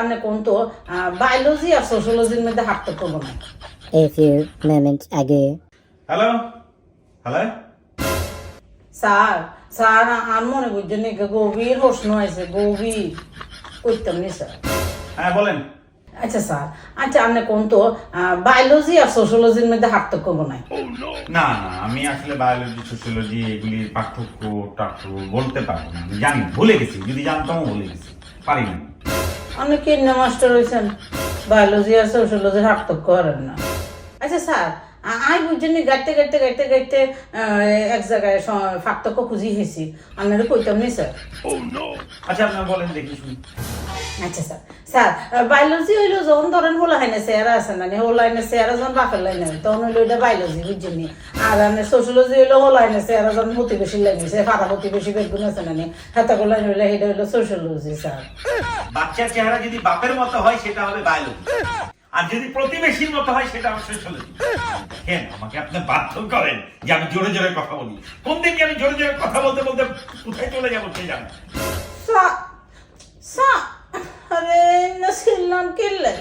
আপনি কোন তো বায়োলজি আর সোশ্যোলজির মধ্যে A few moments ago. Hello hello sir sir আর মনে বুঝছেন গভীর প্রশ্ন আছে গভীর। করতাম নি স্যার। হ্যাঁ বলেন। আচ্ছা স্যার। আচ্ছা আপনি কোন তো বায়োলজি আর সোশ্যোলজির মধ্যে নাই না না আমি আসলে বায়োলজি সোশ্যোলজি এগুলির পার্থক্য টার্থক্য বলতে পারব না। আমি জানি ভুলে গেছি। যদি জানতাম ভুলে গেছি। পারি না। আপনি কিন্না মাস্টার হয়েছেন। বায়োলজি আর সোশ্যোলজির পার্থক্য করেন না। আচ্ছা স্যার আই বুঝছেন গাইতে গাইতে গাইতে গাইতে এক জায়গায় স- খুঁজি হয়েছি আপনারা কইতাম নি, স্যার। আচ্ছা আপনার বলেন দেখি শুনি। আচ্ছা স্যার। স্যার বায়োলজি হইল যখন ধরেন হোলা হাইনে চেয়ারা আছে না হোলা হাইনে চেয়ারা যখন বাপের লাইনে তখন হইল এটা বায়োলজি বুঝছেন নি? আর আমি সোশ্যোলজি হইল হোলা হাইনে চেয়ারা যখন প্রতিবেশী লাগিয়েছে ফাটা প্রতিবেশী বেগুন আছে না নি হাতা হইলে সেটা হইল সোশ্যোলজি স্যার। বাচ্চার চেহারা যদি বাপের মতো হয় সেটা হবে বায়োলজি আর যদি প্রতিবেশীর মতো হয় সেটা হবে সোশ্যোলজি কেন? আমাকে আপনি বাধ্য করেন যে আমি জোরে জোরে কথা বলি। কোন দিন আমি জোরে জোরে কথা বলতে বলতে কোথায় চলে যাব কে জানে সা সা আরে নসিল্লাম কিল্লে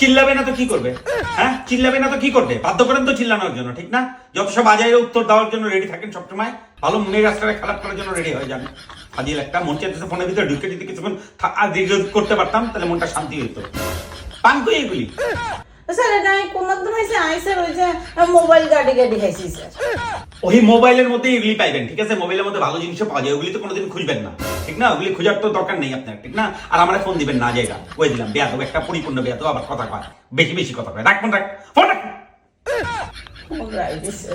চিল্লাবে না তো কি করবে? হ্যাঁ? চিল্লাবে না তো কি করবে? বাধ্য করেন তো চিল্লানোর জন্য, ঠিক না? যত সব আজাইয়ের উত্তর দেওয়ার জন্য রেডি থাকেন সবসময়, ভালো মনের রাস্তাটা খারাপ করার জন্য রেডি হয়ে যাবে ফাজিল একটা মন চাইতেছে ফোনের ভিতরে ঢুকে যদি কিছুক্ষণ আর করতে পারতাম, তাহলে মনটা শান্তি হইতো। পান এগুলি স্যার এটা আমি কোন মাধ্যম হয়েছে? আই স্যার ওই যে মোবাইল গাড়ি গাড়ি খাইছি স্যার। ওই মোবাইলের মধ্যে এগুলি পাইবেন ঠিক আছে? মোবাইলের মধ্যে ভালো জিনিসও পাওয়া যায় ওগুলি তো কোনোদিন খুঁজবেন না ঠিক না? ওগুলি খোঁজার তো দরকার নেই আপনার ঠিক না? আর আমার ফোন দিবেন না জায়গা। ওই দিলাম? বেয়াদব একটা পরিপূর্ণ বেয়াদব আবার কথা কয়। বেশি বেশি কথা কয়। রাখ ফোন রাখ ফোন রাখ। রাই দিছে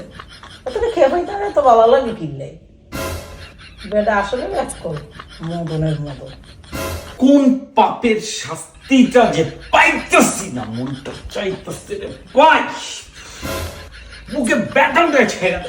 ওটা খেয়ে পাইতে তো ভালো লাগে কিনলে বেটা আসলে কর। মদনের কোন পাপের শাস্তিটা যে পাইতেছি না মনটা চাইতেছে রে। পাই বুকে ব্যাটানটা ছেড়ে